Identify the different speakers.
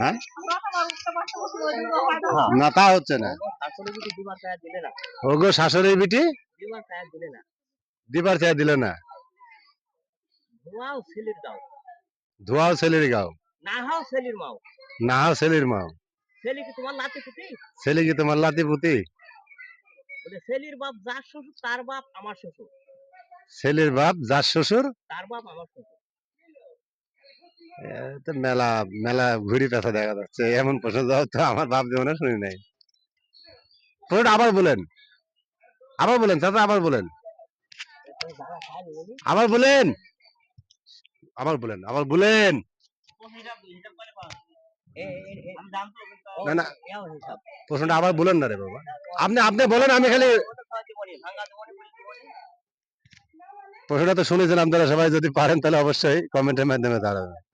Speaker 1: হ্যাঁ? তা হচ্ছে না। ওগো, শাশুড়ি বিটি?
Speaker 2: দুবার টাকা দিলে না। ধোয়াও ছেলের
Speaker 1: গাও।
Speaker 2: ছেলে কি তোমার
Speaker 1: লাতি পুতি?
Speaker 2: ছেলের বাপ, যার শ্বশুর, তার বাপ আমার শ্বশুর।
Speaker 1: ছেলের বাপ, যার শ্বশুর
Speaker 2: তার বাপ আমার শ্বশুর?
Speaker 1: মেলা মেলা ঘুরি পেঁচা দেখা যাচ্ছে। এমন প্রশ্ন যাও তো আমার বাপ জীবনে শুনি নাই। প্রশ্নটা আবার বলেন। আবার বলেন চাচা আবার বলেন। আবার বলেন। আবার বলেন আবার বলেন। না, না। প্রশ্নটা আবার বলেন না রে বাবা। আপনি আপনি বলেন আমি খালি প্রশ্নটা তো শুনেছেন আপনারা সবাই যদি পারেন তাহলে অবশ্যই কমেন্টের মাধ্যমে দাঁড়াবেন।